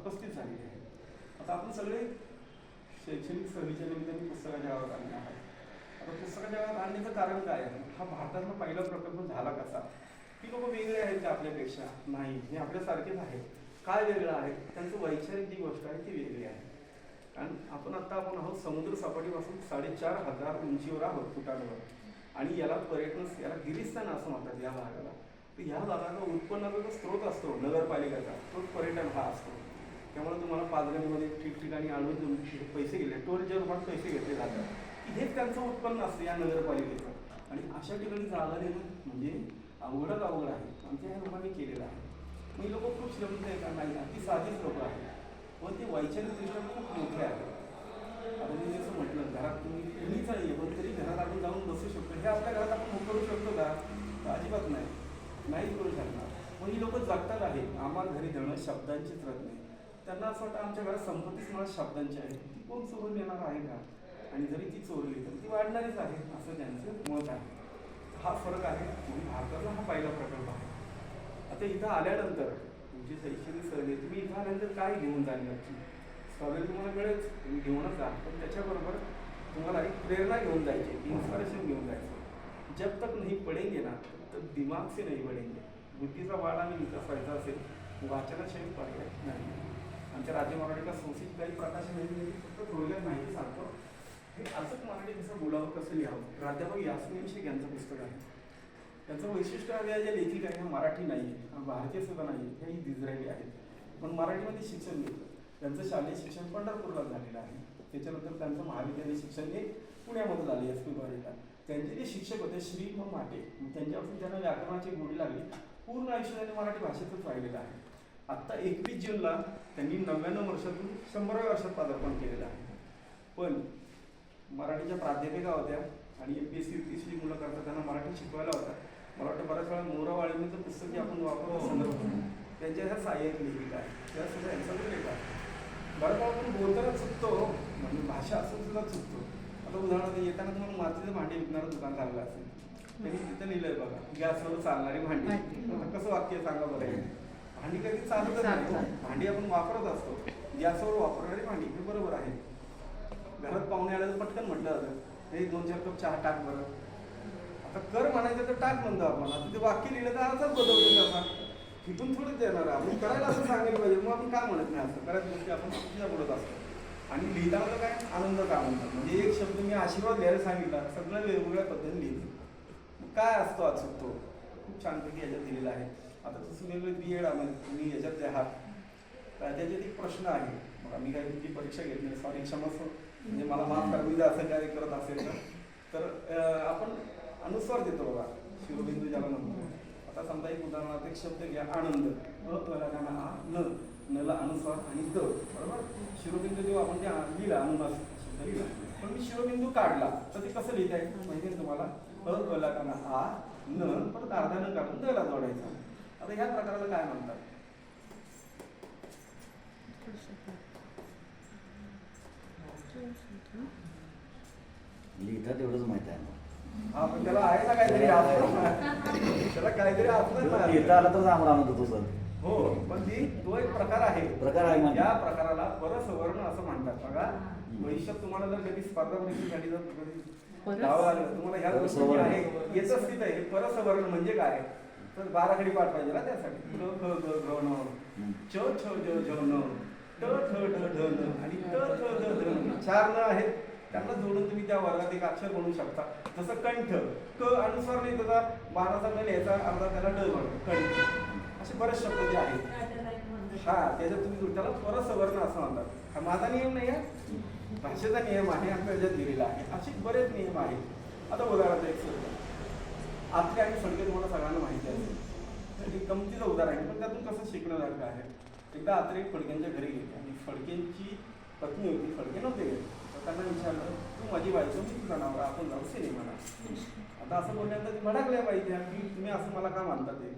उपस्थित झालेली आहे. आता आपण सगळे शैक्षणिक सहलीच्या निमित्ताने पुस्तकाच्या गावात आणले आहात. आता पुस्तकाच्या गावात आणण्याचं कारण काय आहे? हा भारतातला पहिला प्रकल्प झाला कसा? ती लोक वेगळे आहेत का आपल्यापेक्षा? नाही हे आपल्यासारखेच आहेत. काय वेगळं आहे? त्यांचं वैचारिक जी गोष्ट आहे ती वेगळी आहे. कारण आपण आता आपण आहोत समुद्र सपाटीपासून साडेचार हजार उंचीवर आहोत फुटांवर. आणि याला पर्यटन याला गिरिस्थान असं म्हणतात या भागाला. तर ह्या भागाचा उत्पन्नाचा जो स्रोत असतो नगरपालिकेचा तो पर्यटन हा असतो. त्यामुळे तुम्हाला पाचगणीमध्ये ठिकठिकाणी आणून तुम्ही पैसे गेले. टोलच्या रूपात पैसे घेतले जातात. की हेच त्यांचं उत्पन्न असतं या नगरपालिकेचं. आणि अशा ठिकाणी जागा देणं म्हणजे अवघडच अवघड आहे. आमच्या ह्या लोकांनी केलेलं आहे. मग ही लोक खूप श्रमिक आहे का नाही अगदी साधीच लोक आहेत. व ते वैचारिकदृष्ट्या खूप मोठे आहेत. आता मी जसं म्हटलं घरात तुम्ही कुणीच नाही पण तरी घरात आपण जाऊन बसू शकतो. हे आपल्या घरात आपण करू शकतो का? अजिबात नाही. नाही करू शकणार. पण ही लोक जगतात आहेत. आम्हाला घरी धरणं शब्दांचीच रत्न आहे त्यांना असं वाटतं आमच्या घरात संपत्तीच मला शब्दांची आहे. ती कोण चोरून येणार आहे का? आणि जरी ती चोरली तर ती वाढणारीच आहे असं त्यांचं मत आहे. हा फरक आहे. म्हणून भारताचा हा पहिला प्रकल्प आहे. आता इथं आल्यानंतर तुमची शैक्षणिक सहली आहे, तुम्ही इथं आल्यानंतर काय घेऊन जाणारची नक्की तुम्हाला मिळेल तुम्ही घेऊनच जा. पण त्याच्याबरोबर तुम्हाला एक प्रेरणा घेऊन जायची इन्स्पिरेशन घेऊन जायचं. जब तक नाही पडेंगे ना तर दिमाग से नाही पडेंगे. बुद्धीचा वाढ आणि विकास व्हायचा असेल वाचनाशिवाय पर्याय नाही. आमच्या राज्य मराठीला संस्कृत काही प्रकाशन नाही फक्त थोडक्यात माहिती सांगतो. हे असंच मराठी कसं बोलावं कसं लिहावं? प्राध्यापक यास्मिन शेख यांचं पुस्तक आहे. त्यांचं वैशिष्ट्य आहे या ज्या लेखिका आहे ह्या मराठी नाही आहे भारतीय सुद्धा नाही आहे ह्या इस्रायली आहेत. पण मराठीमध्ये शिक्षण घेतलं त्यांचं शालेय शिक्षण पंढरपूरला झालेलं आहे. त्याच्यानंतर त्यांचं महाविद्यालय शिक्षण हे पुण्यामध्ये झाले एस पी बारीला त्यांचे जे शिक्षक होते श्री म माटे त्यांच्यापासून त्यांना व्याकरणाची गोडी लागली. पूर्ण आयुष्य त्यांनी मराठी भाषेतच राहिलेलं आहे. आत्ता एकवीस जूनला त्यांनी नव्याण्णव वर्षातून शंभराव्या वर्षात पदार्पण केलेलं आहे. पण मराठीच्या प्राध्यापिका होत्या आणि M P S C U P S C मुलं करतात त्यांना मराठी शिकवायला होता मला वाटतं बऱ्याच वेळा मोरा वाळवीचं पुस्तक जे आपण वापरतो संदर्भ त्यांच्या ह्या सहाय्यक लेखिका आहे. त्या सुद्धा यांचा लेख आहे बरं का आपण बोलताना चुकतो म्हणजे भाषा असून सुद्धा चुकतो. आता उदाहरणार्थ येताना तुम्हाला मातीचं भांडी विकणारं दुकान लागलं असेल त्यांनी तिथं लिहिलंय बघा गॅसवर चालणारी भांडी. कसं वाक्य सांगा बरं हे? भांडी कधी चालतच नाही. भांडी आपण वापरत असतो. गॅसवर वापरणारी भांडी. हे बरोबर आहे. घरात पाहुणे आले तर पटकन म्हटलं जातं. हे दोन चार कप चहा टाक बरं. आता कर म्हणायचं तर टाक म्हणतो आपण. आता ते वाक्य लिहिलं तर अर्थच बदलतो त्याचा. तिथून थोडंच देणार आहे. आपण करायला असं सांगायला पाहिजे. मग आपण का म्हणत नाही असं? करायचं गोष्टी आपण चुकीच्या बोलत असतो. आणि लिहिताना काय आनंद का आनंद म्हणजे एक शब्द मी आशीर्वाद घ्यायला सांगितला. सगळं वेगवेगळ्या पद्धतीने लिहिलं. काय असतो आज तो? खूप छानपैकी याच्यात दिलेला आहे. आता तसं वेगवेगळे बी एड आम्ही तुम्ही याच्यात आहात तर त्याच्यात एक प्रश्न आहे. बघा मी काही तुमची परीक्षा घेतली नाही. सॉरी क्षमस्व म्हणजे मला माफ करा मी जर असं काय करत असेल तर. तर आपण अनुस्वार देतो बघा. शिरोबिंदू ज्याला म्हणतो. आता समजा एक उदाहरणार्थ एक शब्द घ्या आनंद. अ न नला अनुस्वार आणि द. बरोबर? शिरोबिंदू जेव्हा आपण ते लिहिला अनुनास शब्द लिहिला. पण मी शिरोबिंदू काढला. तर ते कसं लिहिता येईल? माहिती आहे तुम्हाला? अ ला गाणं आ न. परत अर्धा न काढून दला जोडायचा. आता ह्या प्रकाराला काय म्हणतात? लिहिता तेवढंच माहीत आहे ना. हा पण त्याला आहे ना काहीतरी असतं त्याला काहीतरी असतं ना. लिहिता आला तर आम्हाला आनंद होतो सर. हो पण ती तो एक प्रकार आहे. प्रकार आहे म्हणजे. या प्रकाराला परसवर्ण असं म्हणतात. बघा भविष्यात तुम्हाला जर कधी स्पर्धा परीक्षेसाठी जर कधी परस- आलं तुम्हाला ह्या गोष्टी परसवर्ण. आहे. येतच तिथं. आहे परसवर्ण म्हणजे काय? तर बारा पाठ पाहिजे ना त्यासाठी. क ख ग घ न च छ ज झ न. ट ठ ढ ढ न. आणि त थ ध ध न. चार न आहेत. त्यांना जोडून तुम्ही त्या वर्गात एक अक्षर म्हणू शकता. जसं कंठ. क अनुसार नाही त्याचा बाराचा न याचा अर्धा त्याला ड म्हणतो कंठ. असे बरेच शब्द जे आहेत. हा त्याच्यात तुम्ही त्याला त्याला परसवर्ण असं म्हणतात. हा माझा नियम नाही आहे. भाषेचा नियम आहे. आपल्या याच्यात दिलेला आहे. असे बरेच नियम आहेत. आता उदाहरणार्थ एक आत्रे आणि फडके तुम्हाला सगळ्यांना माहिती असेल तर एक गमतीचं उदाहरण आहे. पण त्यातून कसं शिकण्यासारखं आहे? एकदा आत्रे फडक्यांच्या घरी गेले आणि फडकेंची पत्नी होती. फडके नव्हते गेले तर त्यांना विचारलं तू माझी बायको मी तुझा नवरा. आपण जाऊ सिनेमाला. आता असं बोलल्यानंतर ते भडकल्या पाहिजे की तुम्ही असं मला का मानता ते?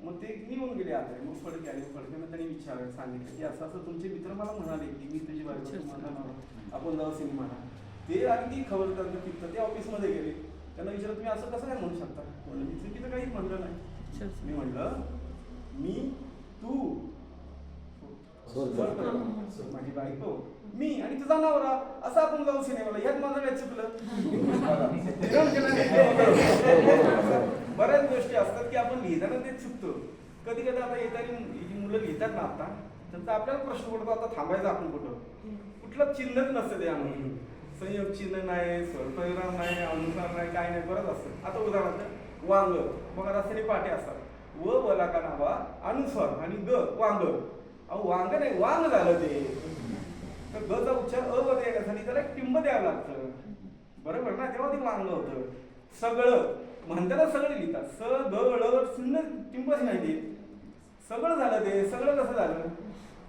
मग ते निघून गेले आता मग फडके आले. फडक्यानं त्यांनी विचारलं सांगितलं की असं असं तुमचे मित्र मला म्हणाले की मी तुझी बायको आपण जाऊ सिनेमाला. ते अगदी खबर करतात तिथं. ते ऑफिसमध्ये गेले. त्यांना विचारलं तुम्ही असं कसं काय म्हणू शकता म्हणलं मी चुकीचं काहीच म्हणलं नाही मी म्हणलं मी तू. माझी बायको मी आणि तुझा नवरा असं आपण जाऊ सिनेमाला यात माझं काय चुकलं. बऱ्याच गोष्टी असतात की आपण लिहिताना ते चुकतो कधी कधी आता येताना ही जी मुलं लिहितात ना आता त्यांचा आपल्याला प्रश्न पडतो आता थांबायचं आपण कुठं कुठलं चिन्हच नसतं त्यामध्ये संयोग चिन्ह नाही स्वल्पविराम नाही अनुसार नाही काय नाही बरंच असतं. आता उदाहरणार्थ वांग. बघा रस्त्याने पाटे असतात. व वला का नावा अनुस्वार आणि ग वांग. अहो वांग नाही वांग झालं ते. तर ग चा उच्चार अ मध्ये येण्यासाठी त्याला एक टिंब द्यावं लागतं. बरोबर ना? तेव्हा ते वांग होतं. सगळं. म्हणताना सगळं लिहितात. स ग ळ शून्य टिंबच नाही ते. सगळं झालं ते. सगळं कसं झालं?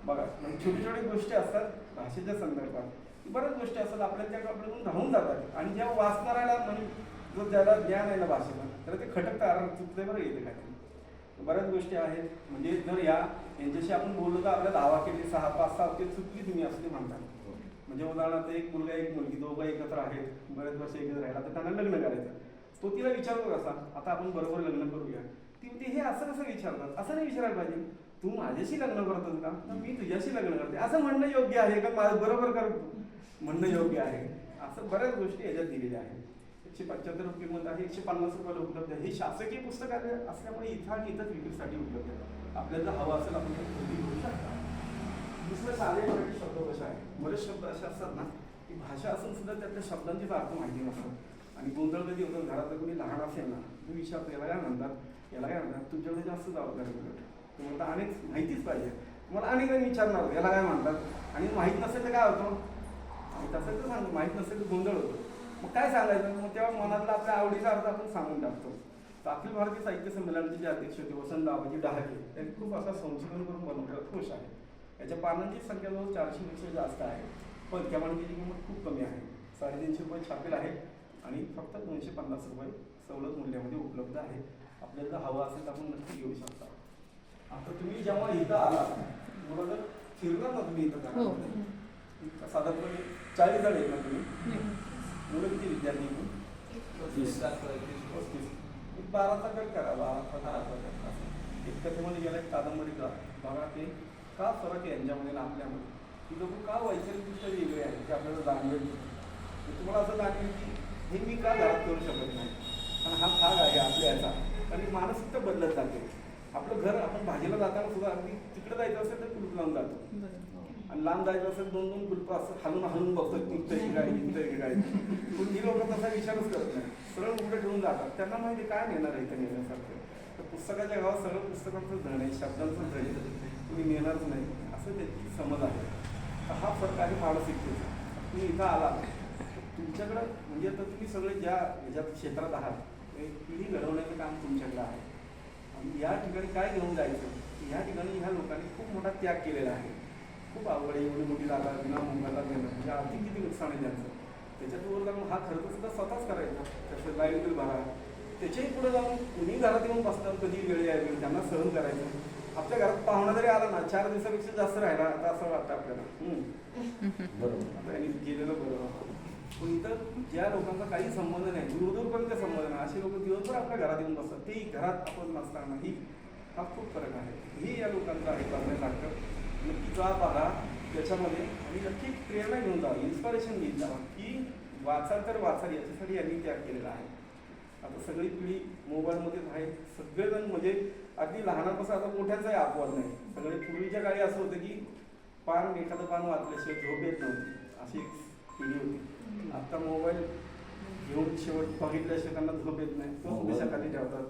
बघा छोटी छोटी गोष्टी असतात भाषेच्या संदर्भात. बऱ्याच गोष्टी असतात आपल्या त्या आपल्याकडून राहून जातात. आणि जेव्हा वाचणाऱ्याला म्हणजे जो ज्याला ज्ञान आहे ना भाषेला त्याला ते खटकतं अरे चुकते बरं येते काय बऱ्याच गोष्टी आहेत. म्हणजे जर या यांच्याशी आपण बोललो तर आपल्या दहा केली सहा पाच सहा ते चुकली तुम्ही असं ते म्हणतात म्हणजे उदाहरणार्थ एक मुलगा एक मुलगी दोघं एकत्र आहेत बरेच वर्ष एकत्र राहिला तर त्यांना लग्न करायचं. तो तिला विचारतो कसा आता आपण बरोबर लग्न करूया. ती म्हणते हे असं कसं विचारतात असं नाही विचारायला पाहिजे. तू माझ्याशी लग्न करतोस का? तर मी तुझ्याशी लग्न करते असं म्हणणं योग्य आहे का? माझं बरोबर कर? म्हणणं योग्य आहे. असं बऱ्याच गोष्टी याच्यात दिलेल्या आहेत. एकशे पंच्याहत्तर रुपये किंमत आहे एकशे पन्नास रुपयाला उपलब्ध आहे. हे शासकीय पुस्तकालय असल्यामुळे इथं आणि इथंच विक्रीसाठी उपलब्ध आहे. आपल्याला हवं असेल आपण ते खरेदी करू शकता. दुसरं शालेय मराठी शब्दकोश आहे बरेच शब्द असे असतात ना की भाषा असून सुद्धा त्यातल्या शब्दांचेच अर्थ माहिती नसतात आणि गोंधळ कधी होतो घरात कोणी लहान असेल ना तुम्ही विचारतो याला काय म्हणतात? याला काय म्हणतात? तुमच्याकडे जास्त जबाबदारी उलट तुम्हाला अनेक माहितीच पाहिजे. तुम्हाला अनेक जण विचारणार याला काय म्हणतात? आणि माहीत नसेल तर काय होतं? असेल तर सांगतो माहीत नसेल तर गोंधळ होतो. मग काय सांगायचं? मग तेव्हा मनातला आपल्या आवडीचा अर्थ आपण सांगून टाकतो. तर अखिल भारतीय साहित्य संमेलनाचे जे अध्यक्ष होते वसंत बाबाजी डहाके त्यांनी खूप असा संशोधन करून बनवलेला कोश आहे याच्या पानांची संख्या जवळ चारशे पेक्षा जास्त आहे. पण त्या माणसाची किंमत खूप कमी आहे. साडेतीनशे रुपये छापेल आहे आणि फक्त दोनशे पन्नास रुपये सवलत मूल्यामध्ये उपलब्ध आहे. आपल्याला जर हवं असेल तर आपण नक्की घेऊ शकता. आता तुम्ही जेव्हा इथं आला बरोबर? फिरणार ना तुम्ही इथं हो. साधारणपणे चाळीस जण आहेत ना तुम्ही? मुलं किती विद्यार्थी एक बाराचा गट करा बाराचा दहाचा गट. एक कथेमध्ये गेला एक कादंबरीचा बघा ते का फरक आहे यांच्यामध्ये आणि आपल्यामध्ये. की लोक का वैचारिकदृष्ट्या वेगळे आहेत ते आपल्याला जाणवेल. तर तुम्हाला असं जाणवेल की हे मी का घरात करू शकत नाही? कारण हा भाग आहे आपल्या याचा. आणि मानसिकता बदलत जाते. आपलं घर आपण भाजीला जाताना सुद्धा अगदी तिकडे जायचं असेल तर कुलूप लावून जातो. आणि लांब जायचं असेल दोन दोन कुलपं असं हलून हलून बघतो निघतंय की गाडी निघतंय की गाडी पण ही लोक तसा विचारच करत नाही सरळ कुठे ठेवून जातात. त्यांना माहिती काय नेणार आहे इथं नेण्यासारखं? तर पुस्तकाच्या गावात सगळं पुस्तकांचं धण आहे शब्दांचं धण आहे. तुम्ही नेणारच नाही. असं त्याची समज आहे. तर हा फरक आहे मानसिकतेचा. तुम्ही इथं आला तुमच्याकडं म्हणजे आता तुम्ही सगळे ज्या ह्याच्यात क्षेत्रात आहात एक पिढी घडवण्याचं काम तुमच्याकडे आहे. आणि या ठिकाणी काय घेऊन जायचं? या ठिकाणी ह्या लोकांनी खूप मोठा त्याग केलेला आहे. खूप आवड आहे एवढी मोठी जागा विना मुंबईला घेणं म्हणजे आर्थिक किती नुकसान आहे त्यांचं? त्याच्यात वर जाऊन हा खर्च सुद्धा स्वतःच करायचा. त्याचं लाइट बिल भरा. त्याच्याही पुढे जाऊन कुणी घरात येऊन बसतात कधी वेळ यावी त्यांना सहन करायचं. आपल्या घरात पाहुणा जरी आला ना चार दिवसापेक्षा जास्त राहिला आता असं वाटतं आपल्याला. बरोबर. आता यांनी गेलेलं बरं. पण इथं ज्या लोकांचा काही संबंध नाही दूरदूरपर्यंत संबंध नाही असे लोक दिवसभर आपल्या घरात येऊन बसतात. तेही घरात आपण नसताना ही हा खूप फरक आहे. हे या लोकांचं आहे बघण्यासारखं. नक्की जा बघा त्याच्यामध्ये आणि नक्की प्रेरणा घेऊन जा इन्स्पिरेशन घेत जा की वाचाल तर वाचाल याच्यासाठी यांनी त्याग केलेला आहे. आता सगळी पिढी मोबाईलमध्येच आहे. सगळेजण म्हणजे अगदी लहानापासून आता मोठ्यांचाही अपवाद नाही. सगळे पूर्वीच्या काळी असं होतं की पान एखादं पान वाचल्याशिवाय झोप येत नव्हती. अशी एक पिढी होती. आता मोबाईल घेऊन शेवट बघितल्याशिवाय त्यांना झोप येत नाही. तो मोबाईल. देशाखाली ठेवतात.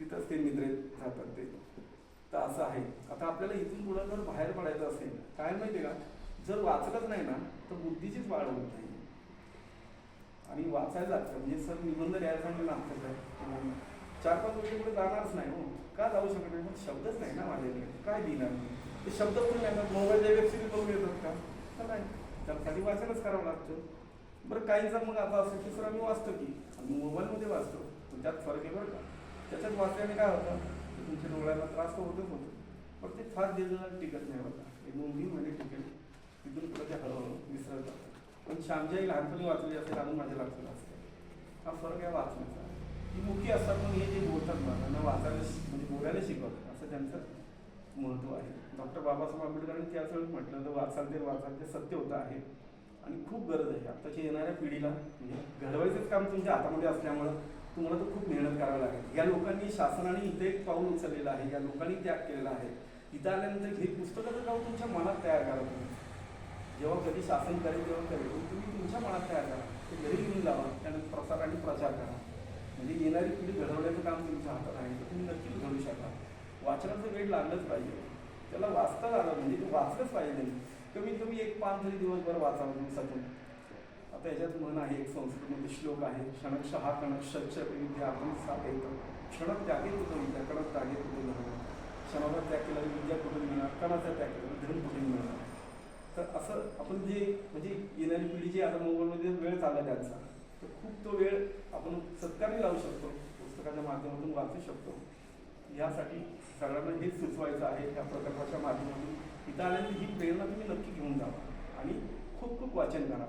तिथंच ते निद्रेत राहतात ते. तर असं आहे. आता आपल्याला इथून पुढं जर बाहेर पडायचं असेल काय माहिती का? जर वाचलंच नाही ना तर बुद्धीचीच वाढ होत नाही. आणि वाचायला लागतं म्हणजे सर निबंध लिहायला सांगितलं ना आपल्याला चार पाच वर्ष पुढे जाणारच नाही हो. का जाऊ शकत नाही? मग शब्दच नाही ना माझ्याकडे काय लिहिणार ते शब्द पण नाही मोबाईलच्या वेबसिरीज बघून येतात का? तर नाही. त्यासाठी वाचायलाच करावं लागतं. बरं काहींचा मग आता असं की सर आम्ही वाचतो की. आम्ही मोबाईलमध्ये वाचतो. पण त्यात फरक आहे बरं का. त्याच्यात वाचल्याने काय होतं? तुमच्या डोळ्याला त्रास तर होतच होतो. पण ते फार दिवसाला टिकत नाही होता एक दोन तीन महिने म्हणजे टिकेल. तिथून पुढे ते हळूहळू विसरत जातं पण श्यामच्याही लहानपणी वाचली असेल अजून माझ्या लक्षात असते. हा फरक आहे. वाचण्याचा ही मुखी असतात पण हे जे बोलतात ना त्यांना वाचायला म्हणजे बोलायला शिकवतात. असं त्यांचं महत्त्व आहे. डॉक्टर बाबासाहेब आंबेडकरांनी त्याच वेळेस म्हटलं तर वाचाल ते वाचाल ते सत्य होतं आहे. आणि खूप गरज आहे. आत्ताच्या येणाऱ्या पिढीला म्हणजे घडवायचंच काम तुमच्या हातामध्ये असल्यामुळं तुम्हाला तर खूप मेहनत करावी लागेल. या लोकांनी शासनाने इथे एक पाऊल उचललेलं आहे या लोकांनी त्याग केलेला आहे. इथं आल्यानंतर हे तर गाव तुमच्या मनात तयार करा तुम्ही. जेव्हा कधी शासन करेल तेव्हा करेल. तुम्ही तुमच्या मनात तयार करा. ते घरी घेऊन जावा त्यानंतर प्रसार आणि प्रचार करा. म्हणजे येणारी पिढी घडवण्याचं काम तुमच्या हातात आहे तर तुम्ही नक्कीच घडू शकाल वाचनाचं वेळ लागलंच पाहिजे. त्याला वाचता आलं म्हणजे ते वाचलंच पाहिजे. कमीत कमी एक पाच तरी दिवसभर वाचावं दिवसातून आता याच्यात मन आहे एक संस्कृतमध्ये श्लोक आहे क्षणक शहा कणक कणक्ष विद्या आपण साधेत क्षणक त्यागे कुठं विद्या कणक त्यागे कुठे मिळणार क्षणाचा त्याग केला विद्या कुठून मिळणार? कणाचा त्याग केला धन कुठून मिळणार? तर असं आपण जे म्हणजे येणारी पिढी जी आता मोबाईलमध्ये वेळ चालला त्यांचा तर खूप तो वेळ आपण सत्कारणी लावू शकतो पुस्तकाच्या माध्यमातून वाचू शकतो. यासाठी सगळ्यांना हेच सुचवायचं आहे त्या प्रकल्पाच्या माध्यमातून. इथं आल्याने ही प्रेरणा तुम्ही नक्की घेऊन जावा आणि खूप खूप वाचन करा.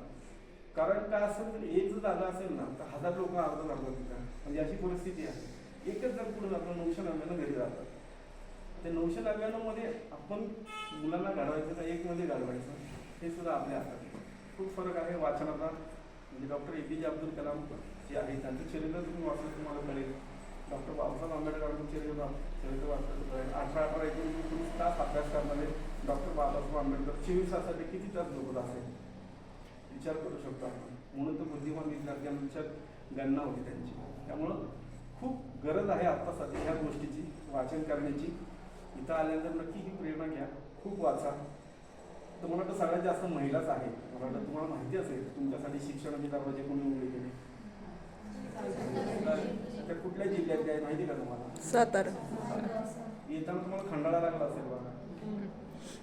कारण काय असेल एक जर जागा असेल ना तर हजार लोक अर्ज लागतात तिथं. म्हणजे अशी परिस्थिती आहे. एकच जर पुढे आपलं नऊशे नव्याण्णव घरी जातात ते नऊशे नव्याण्णवमध्ये आपण मुलांना घालवायचं का एकमध्ये घालवायचं? हे सुद्धा आपल्या हातात खूप फरक आहे वाचनाचा. म्हणजे डॉक्टर ए पी जे अब्दुल कलाम जे आहे त्यांचं चरित्र तुम्ही वाचलं तुम्हाला कळेल. डॉक्टर बाबासाहेब आंबेडकरांचं चरित्र चरित्र वाचलं कळेल. अठरा अठरा एकोणीस तास अभ्यास करणारे डॉक्टर बाबासाहेब आंबेडकर. चोवीस तासासाठी किती तास झोपत असेल? विचार करू शकतो आपण. म्हणून तर बुद्धिमान विद्यार्थ्यांच्या गणना होती त्यांची. त्यामुळं खूप गरज आहे आत्ता सध्या ह्या गोष्टीची वाचन करण्याची. इथं आल्यानंतर नक्की ही प्रेरणा घ्या. खूप वाचा. तर मला वाटतं सगळ्यात जास्त महिलाच आहे. मला वाटतं तुम्हाला माहिती असेल तुमच्यासाठी शिक्षणाचे दरवाजे कोणी उघडे केले? त्या कुठल्या जिल्ह्यात आहे माहिती का तुम्हाला? सातारा. येताना तुम्हाला खंडाळा लागला असेल बघा.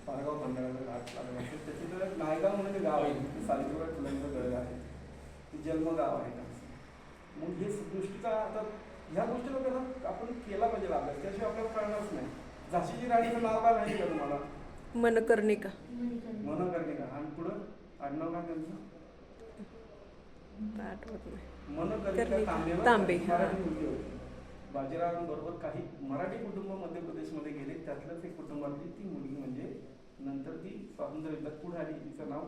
पारगाव खंडाळ्याचा घाट लागला. असेल नायगाव म्हणून ते गाव आहे. ते सावित्रीबाई फुलांचं गळ आहे. ते जन्मगाव आहे त्यांचं मग हे दृष्टीचा आता ह्या गोष्टीला कसं आपण केला पाहिजे अभ्यास. त्याशिवाय आपल्याला कळणारच नाही. झाशीची राणीचं नाव काय माहिती का तुम्हाला? मनकर्णिका. मन करणे का आणि पुढं आडनाव काय त्यांचं? आठवत नाही. मन कर्णिका. तांबे. मराठी मुलगी होती. बाजीरावांबरोबर काही मराठी कुटुंब मध्य प्रदेशमध्ये गेले. त्यातलंच एक कुटुंबातली ती मुलगी म्हणजे नंतर ती स्वातंत्र्य युद्धात पुढे आली तिचं नाव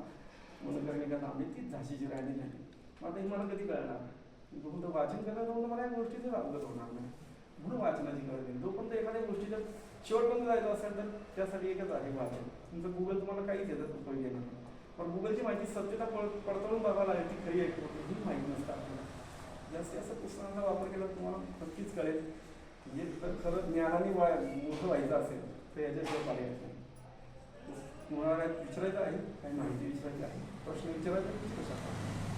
मनकर्णिका तांबे ती झाशीची राणी झाली. मग आता हे मला कधी कळणार? मी वाचन करणार जाऊन मला या गोष्टीचं अवगत होणार नाही. म्हणून वाचनाची गरज आहे? जोपर्यंत एखाद्या गोष्टीच्या शेवटपर्यंत जायचं असेल तर त्यासाठी एकच आहे वाचन. तुमचं गुगल तुम्हाला काहीच येतात उपयोग येणार नाही. पण गुगलची माहिती सत्यता पडताळून बघायला लागेल ती खरी आहे ही माहिती नसतात आपल्याला. जास्तीत जास्त पुस्तकांचा वापर केला तुम्हाला नक्कीच कळेल म्हणजे जर खरं ज्ञानाने वाय मोठं व्हायचं असेल तर याच्याशिवाय पर्याय नाही. मुळाला विचारायचं आहे? काही माहिती विचारायची आहे? प्रश्न विचारायचा विचारू शकता